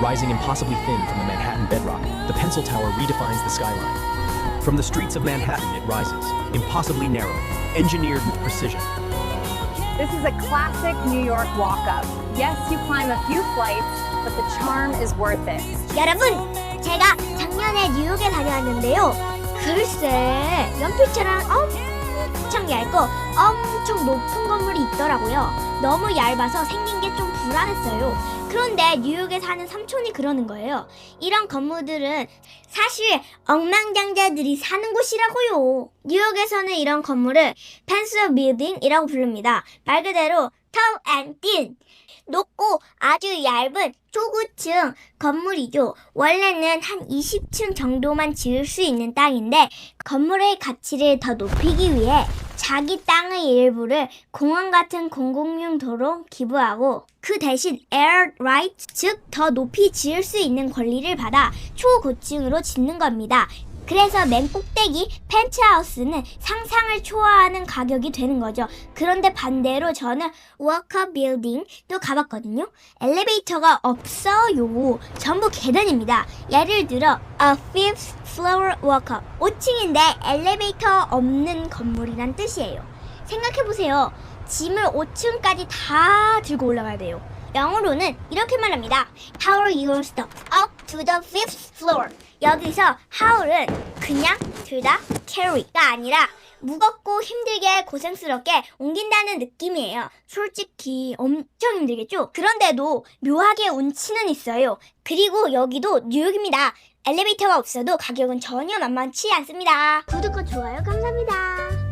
Rising impossibly thin from the Manhattan bedrock, the Pencil Tower redefines the skyline. From the streets of Manhattan, it rises, impossibly narrow, engineered with precision. This is a classic New York walk up. Yes, you climb a few flights, but the charm is worth it. 여러분, 제가 작년에 뉴욕에 다녀왔는데요. 글쎄, 연필처럼 엄청 얇고 엄청 높은 건물이 있더라고요. 너무 얇아서 생긴 게 좀 불안했어요. 그런데 뉴욕에 사는 삼촌이 그러는 거예요. 이런 건물들은 사실 억만장자들이 사는 곳이라고요. 뉴욕에서는 이런 건물을 펜스 빌딩이라고 부릅니다. 말 그대로 thin. 높고 아주 얇은 초고층 건물이죠. 원래는 한 20층 정도만 지을 수 있는 땅인데 건물의 가치를 더 높이기 위해 자기 땅의 일부를 공원 같은 공공용 도로 기부하고 그 대신 air rights 즉더 높이 지을 수 있는 권리를 받아 초고층으로 짓는 겁니다. 그래서 맨 꼭대기 펜트하우스는 상상을 초월하는 가격이 되는 거죠. 그런데 반대로 저는 워커 빌딩도 가봤거든요. 엘리베이터가 없어요. 전부 계단입니다. 예를 들어 a fifth floor walk-up 5층인데 엘리베이터 없는 건물이란 뜻이에요. 생각해보세요. 짐을 5층까지 다 들고 올라가야 돼요. 영어로는 이렇게 말합니다. How are you stuff up to the fifth floor? 여기서 how는 그냥 들다 carry가 아니라 무겁고 힘들게 고생스럽게 옮긴다는 느낌이에요. 솔직히 엄청 힘들겠죠? 그런데도 묘하게 운치는 있어요. 그리고 여기도 뉴욕입니다. 엘리베이터가 없어도 가격은 전혀 만만치 않습니다. 구독과 좋아요 감사합니다.